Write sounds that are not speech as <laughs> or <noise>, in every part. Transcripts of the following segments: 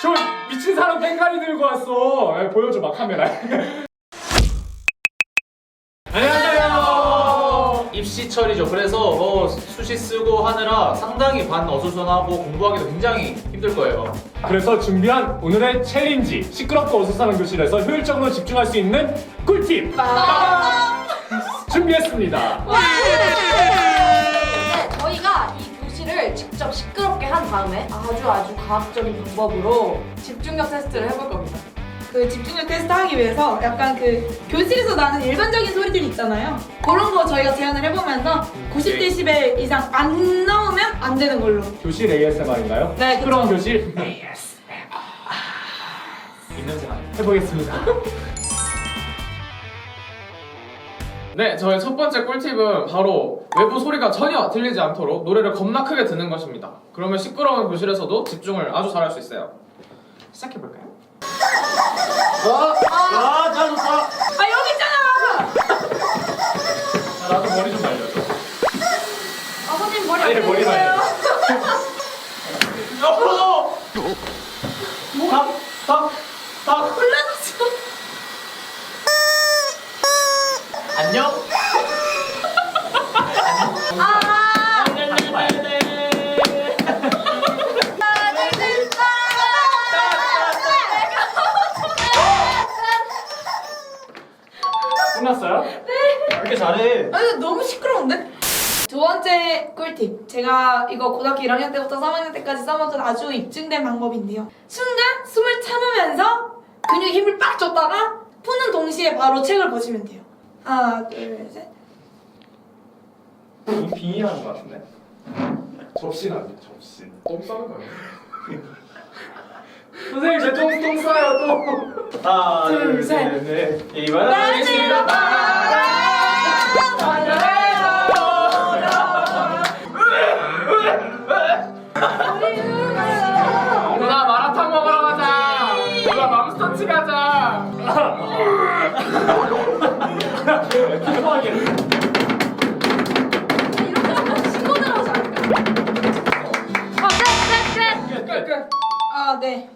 저 미친 사람 뺑가리 들고 왔어. 예, 보여줘봐 카메라에. <laughs> 안녕하세요. 입시 철이죠. 그래서 뭐 수시 쓰고 하느라 상당히 반 어수선하고 공부하기도 굉장히 힘들 거예요. 그래서 준비한 오늘의 챌린지 시끄럽고 어수선한 교실에서 효율적으로 집중할 수 있는 꿀팁 <laughs> 준비했습니다. 네, 저희가 이 교실을 직접 시끄럽게 한 다음에 아주 아주 과학적인 방법으로 집중력 테스트를 해볼 겁니다. 그 집중력 테스트 하기 위해서 약간 그 교실에서 나는 일반적인 소리들 있잖아요. 그런 거 저희가 제안을 해보면서 90데시벨 이상 안 나오면 안 되는 걸로. 교실 ASMR인가요? 네, 그쵸. 교실 입냄새 나요. 해보겠습니다. <laughs> 네, 저의 첫 번째 꿀팁은 바로 외부 소리가 전혀 들리지 않도록 노래를 겁나 크게 듣는 것입니다. 그러면 시끄러운 교실에서도 집중을 아주 잘할 수 있어요. 시작해볼까요? 아, 잘 좋다. 아 여기 있잖아. 나도 머리 좀 말려줘. 아, 선생님 머리 아니, 안 머리 되세요? 닭, 닭, 닭. 골라줬어. 안녕. 아, 끝났어요? 이렇게 잘해? 아니 너무 시끄러운데? 두 번째 꿀팁. 제가 이거 고등학교 1학년 때부터 3학년 때까지 써먹은 아주 입증된 방법인데요. 순간 숨을 참으면서 근육에 힘을 빡 줬다가 푸는 동시에 바로 책을 보시면 돼요. 하나, 둘, 셋. 이 빙의하는 것 같은데. 접시는 아니에요, 접시. 똥 싸는 거 아니에요? <laughs> 선생님 제 똥, 똥 싸요 똥. 하나, 둘, 셋. 넷. 이만하게 마지막 누나 마라탕 먹으러 가자. 누나 맘스터치 가자. <laughs> 피곤하게. 이렇게 하면 신고 들어오지 않을까? 아, 끝, 끝, 끝! 끝, 끝. 아, 네.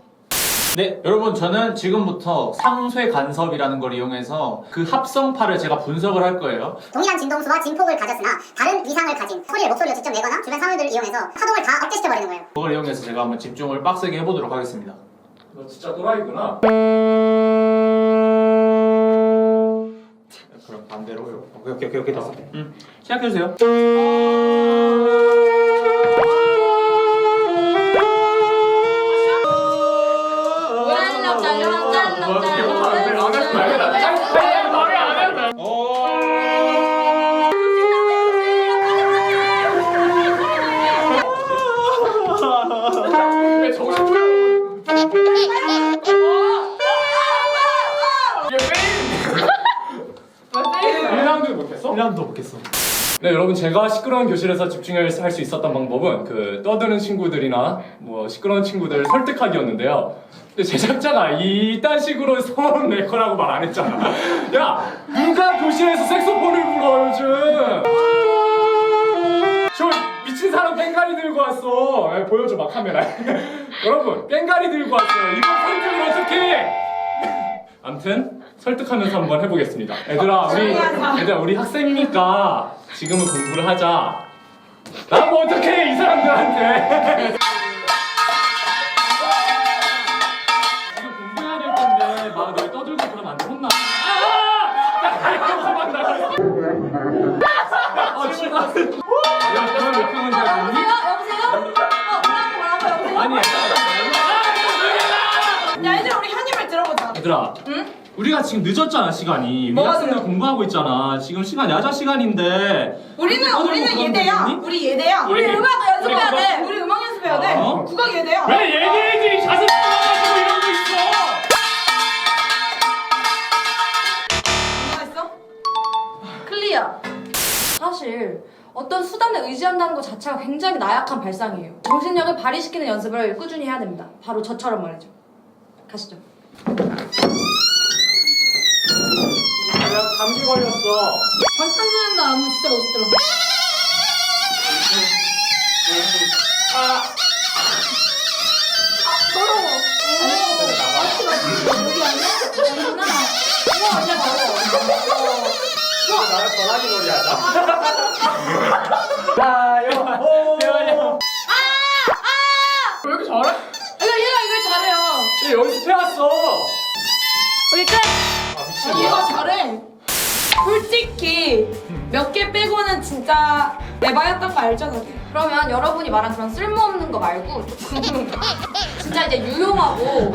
네, 여러분 저는 지금부터 상쇄 간섭이라는 걸 이용해서 그 합성파를 제가 분석을 할 거예요. 동일한 진동수와 진폭을 가졌으나 다른 위상을 가진 소리를 목소리로 직접 내거나 주변 상황들을 이용해서 파동을 다 억제시켜버리는 거예요. 그걸 이용해서 제가 한번 집중을 빡세게 해보도록 하겠습니다. 너 진짜 또라이구나. 그럼 반대로 오케이 오케이 오케이 오케이 됐어. 음 시작해 주세요. 네 여러분 제가 시끄러운 교실에서 집중을 할 수 있었던 방법은 그 떠드는 친구들이나 뭐 시끄러운 친구들 설득하기였는데요. 근데 제작자가 이딴 식으로 소음 낼 거라고 말 안 했잖아. 야 누가 교실에서 색소폰을 불어 요즘? 저 미친 사람 뺑가리 들고 왔어. 예, 보여줘봐 카메라에. <laughs> 여러분 뺑가리 들고 왔어요. 이거 설득을 어떻게? 해? 암튼 설득하면서 한번 해보겠습니다. 얘들아 우리 얘들아 우리 학생이니까 지금은 공부를 하자. 나뭐 어떻게 해, 이 사람들한테? 지금 공부해야 될 텐데 막 너희 떠들고 그러면 안 돼. 혼나. 아! 야, 이거 가만 나가. 아 진짜. 야 그럼 몇 평은 잘 봤니? 여보세요? 여보세요? 어, 뭐라고, 뭐라고, 여보세요? 아니. 야, 얘들아, 우리 현임을 들어보자. 얘들아. 응? 우리가 지금 늦었잖아 시간이. 뭐가 학생들 늦어? 공부하고 있잖아. 지금 시간 야자 시간인데. 우리는, 우리는 예대야. 우리 예대야. 우리 우리 음악 연습해야 우리 돼. 우리 음악 연습해야 돼. 어? 국악 예대야. 왜 얘네들이 자세 가지고 이러고 있어? 뭐가 있어? 클리어. 사실 어떤 수단에 의지한다는 것 자체가 굉장히 나약한 발상이에요. 정신력을 발휘시키는 연습을 꾸준히 해야 됩니다. 바로 저처럼 말이죠. 가시죠. 야, 감기 걸렸어. 방탄소년단 안무 진짜 멋있더라. 아, 아, 더러워. 오, 맞지, 맞지. 여기 아니야? 아니구나. 우와, 야, 더러워. 나랑 전화기 놀이 하자. 자, 요. 솔직히 몇 개 빼고는 진짜 에바였던 거 알죠, 다들? 그러면 여러분이 말한 그런 쓸모없는 거 말고 조금 <laughs> 진짜 이제 유용하고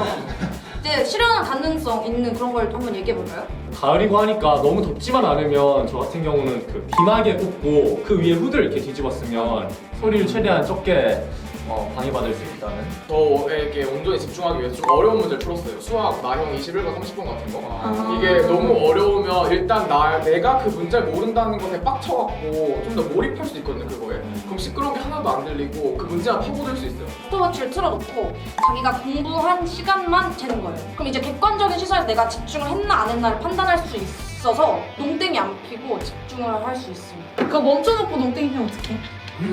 이제 실현할 가능성 있는 그런 걸 한번 얘기해 볼까요? 가을이고 하니까 너무 덥지만 않으면 저 같은 경우는 그 비마개 꽂고 그 위에 후드를 이렇게 뒤집었으면 소리를 최대한 적게 어, 방해받을 수 있다는 저에게 온전히 집중하기 위해서 좀 어려운 문제를 풀었어요. 수학 나형 21번 30번 같은 거. 아. 이게 너무 어려우면 일단 나 내가 그 문제를 모른다는 것에 빡쳐갖고 좀 더 몰입할 수 있거든요 그거에. 그럼 시끄러운 게 하나도 안 들리고 그 문제가 파고들 수 있어요. 스톱워치를 틀어놓고 자기가 공부한 시간만 재는 거예요. 그럼 이제 객관적인 시선에서 내가 집중을 했나 안 했나를 판단할 수 있어서 농땡이 안 피고 집중을 할 수 있습니다. 그거 멈춰놓고 농땡이 피면 어떡해?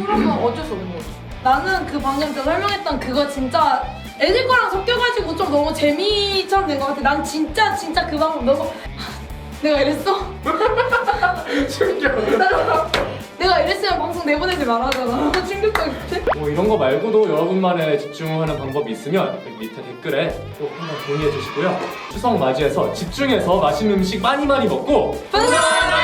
그러면 어쩔 수 없는 거죠. 나는 그 방금 제가 설명했던 그거 진짜 애들 거랑 섞여가지고 좀 너무 재미처럼 된 것 같아. 난 진짜 진짜 그 방법 너무 <laughs> 내가 이랬어? <laughs> 충격. 내가 이랬으면 방송 내보내지 말아잖아. <laughs> 충격적인데? 뭐 이런 거 말고도 여러분만의 집중하는 방법이 있으면 여기 밑에 댓글에 꼭 한번 공유해 주시고요 추석 맞이해서 집중해서 맛있는 음식 많이 많이 먹고 반성!